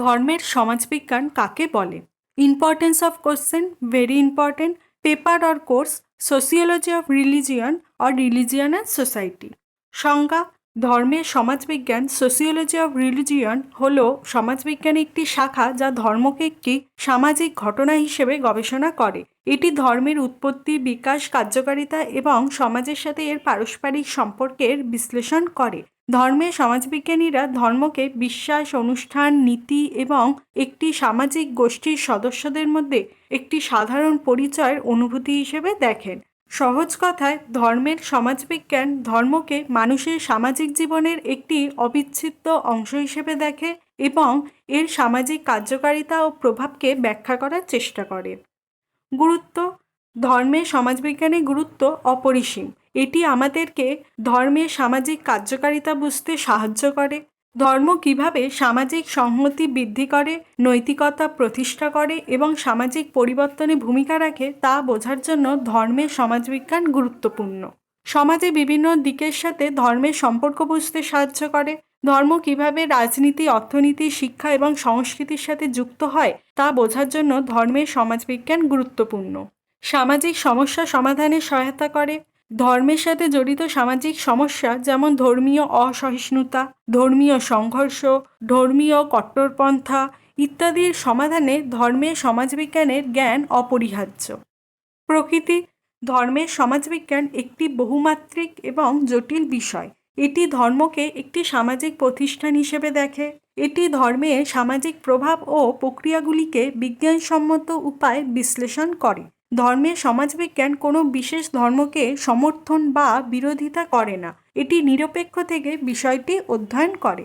ধর্মের সমাজবিজ্ঞান কাকে বলে? Importance of question very important paper or course sociology of religion or religion and society সংজ্ঞা ধর্মের সমাজবিজ্ঞান সোসিওলজি অফ রিলিজিয়ন হল সমাজবিজ্ঞানের একটি শাখা যা ধর্মকে একটি সামাজিক ঘটনা হিসেবে গবেষণা করে। এটি ধর্মের উৎপত্তি, বিকাশ, কার্যকারিতা এবং সমাজের সাথে এর পারস্পরিক সম্পর্কের বিশ্লেষণ করে। ধর্মের সমাজবিজ্ঞানীরা ধর্মকে বিশ্বাস, অনুষ্ঠান, নীতি এবং একটি সামাজিক গোষ্ঠীর সদস্যদের মধ্যে একটি সাধারণ পরিচয়ের অনুভূতি হিসেবে দেখেন। সহজ কথায়, ধর্মের সমাজবিজ্ঞান ধর্মকে মানুষের সামাজিক জীবনের একটি অবিচ্ছেদ্য অংশ হিসেবে দেখে এবং এর সামাজিক কার্যকারিতা ও প্রভাবকে ব্যাখ্যা করার চেষ্টা করে। গুরুত্ব, ধর্মের সমাজবিজ্ঞানের গুরুত্ব অপরিসীম। এটি আমাদেরকে ধর্মের সামাজিক কার্যকারিতা বুঝতে সাহায্য করে। ধর্ম কীভাবে সামাজিক সংহতি বৃদ্ধি করে, নৈতিকতা প্রতিষ্ঠা করে এবং সামাজিক পরিবর্তনে ভূমিকা রাখে তা বোঝার জন্য ধর্মের সমাজবিজ্ঞান গুরুত্বপূর্ণ। সমাজে বিভিন্ন দিকের সাথে ধর্মের সম্পর্ক বুঝতে সাহায্য করে। ধর্ম কীভাবে রাজনীতি, অর্থনীতি, শিক্ষা এবং সংস্কৃতির সাথে যুক্ত হয় তা বোঝার জন্য ধর্মের সমাজবিজ্ঞান গুরুত্বপূর্ণ। সামাজিক সমস্যা সমাধানে সহায়তা করে। ধর্মের সাথে জড়িত সামাজিক সমস্যা যেমন ধর্মীয় অসহিষ্ণুতা, ধর্মীয় সংঘর্ষ, ধর্মীয় কট্টরপন্থা ইত্যাদির সমাধানে ধর্মের সমাজবিজ্ঞানের জ্ঞান অপরিহার্য। প্রকৃতি, ধর্মের সমাজবিজ্ঞান একটি বহুমাত্রিক এবং জটিল বিষয়। এটি ধর্মকে একটি সামাজিক প্রতিষ্ঠান হিসেবে দেখে। এটি ধর্মের সামাজিক প্রভাব ও প্রক্রিয়াগুলিকে বিজ্ঞানসম্মত উপায় বিশ্লেষণ করে। ধর্মের সমাজবিজ্ঞান কোনো বিশেষ ধর্মকে সমর্থন বা বিরোধিতা করে না। এটি নিরপেক্ষ থেকে বিষয়টি অধ্যয়ন করে।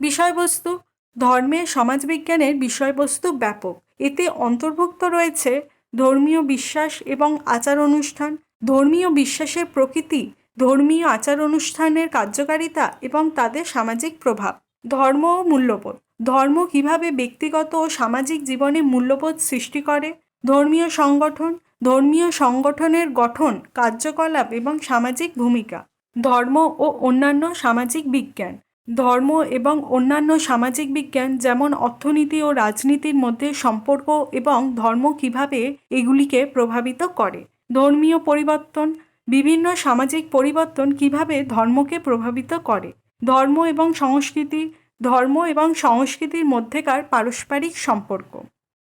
বিষয়বস্তু ধর্মের সমাজবিজ্ঞানের বিষয়বস্তু ব্যাপক। এতে অন্তর্ভুক্ত রয়েছে ধর্মীয় বিশ্বাস এবং আচার অনুষ্ঠান ধর্মীয় বিশ্বাসের প্রকৃতি, ধর্মীয় আচার অনুষ্ঠানের কার্যকারিতা এবং তাদের সামাজিক প্রভাব। ধর্ম ও মূল্যবোধ। ধর্ম কীভাবে ব্যক্তিগত ও সামাজিক জীবনে মূল্যবোধ সৃষ্টি করে? ধর্মীয় সংগঠন, ধর্মীয় সংগঠনের গঠন, কার্যকলাপ এবং সামাজিক ভূমিকা। ধর্ম ও অন্যান্য সামাজিক বিজ্ঞান। ধর্ম এবং অন্যান্য সামাজিক বিজ্ঞান যেমন অর্থনীতি ও রাজনীতির মধ্যে সম্পর্ক এবং ধর্ম কীভাবে এগুলিকে প্রভাবিত করে। ধর্মীয় পরিবর্তন। বিভিন্ন সামাজিক পরিবর্তন কীভাবে ধর্মকে প্রভাবিত করে। ধর্ম এবং সংস্কৃতি। ধর্ম এবং সংস্কৃতির মধ্যেকার পারস্পরিক সম্পর্ক।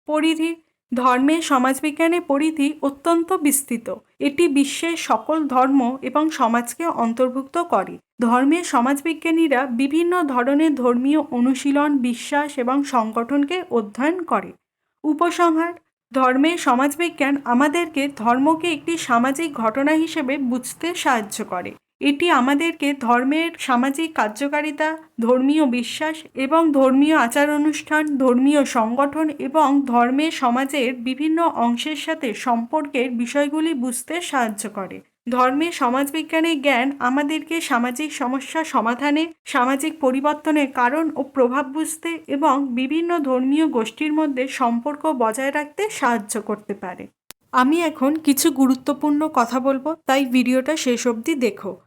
পরিধি। ধর্মের সমাজবিজ্ঞানের পরিধি অত্যন্ত বিস্তৃত। এটি বিশ্বের সকল ধর্ম এবং সমাজকে অন্তর্ভুক্ত করে। ধর্মের সমাজবিজ্ঞানীরা বিভিন্ন ধরনের ধর্মীয় অনুশীলন, বিশ্বাস এবং সংগঠনকে অধ্যয়ন করে। উপসংহার, ধর্মের সমাজবিজ্ঞান আমাদেরকে ধর্মকে একটি সামাজিক ঘটনা হিসেবে বুঝতে সাহায্য করে। এটি আমাদেরকে ধর্মের সামাজিক কার্যকারিতা, ধর্মীয় বিশ্বাস এবং ধর্মীয় আচার অনুষ্ঠান ধর্মীয় সংগঠন এবং ধর্মের সমাজের বিভিন্ন অংশের সাথে সম্পর্কের বিষয়গুলি বুঝতে সাহায্য করে। ধর্মের সমাজবিজ্ঞানের জ্ঞান আমাদেরকে সামাজিক সমস্যা সমাধানে, সামাজিক পরিবর্তনের কারণ ও প্রভাব বুঝতে এবং বিভিন্ন ধর্মীয় গোষ্ঠীর মধ্যে সম্পর্ক বজায় রাখতে সাহায্য করতে পারে। আমি এখন কিছু গুরুত্বপূর্ণ কথা বলব, তাই ভিডিওটা শেষ অবধি দেখো।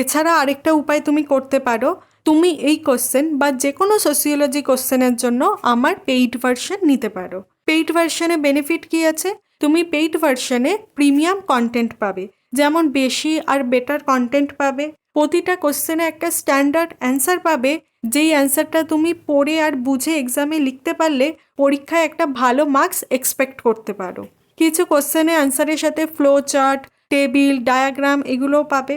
এছাড়া আরেকটা উপায় তুমি করতে পারো। তুমি এই কোশ্চেন বা যে কোনো সোসিওলজি কোশ্চেনের জন্য আমার পেইড ভার্সন নিতে পারো। পেইড ভার্সনে বেনিফিট কী আছে? তুমি পেইড ভার্সনে প্রিমিয়াম কন্টেন্ট পাবে। যেমন বেশি আর বেটার কন্টেন্ট পাবে। প্রতিটা কোশ্চেনে একটা স্ট্যান্ডার্ড অ্যান্সার পাবে। যেই অ্যান্সারটা তুমি পড়ে আর বুঝে এক্সামে লিখতে পারলে পরীক্ষায় একটা ভালো মার্কস এক্সপেক্ট করতে পারো। কিছু কোশ্চেনে অ্যান্সারের সাথে ফ্লো চার্ট টেবিল ডায়াগ্রাম এগুলোও পাবে।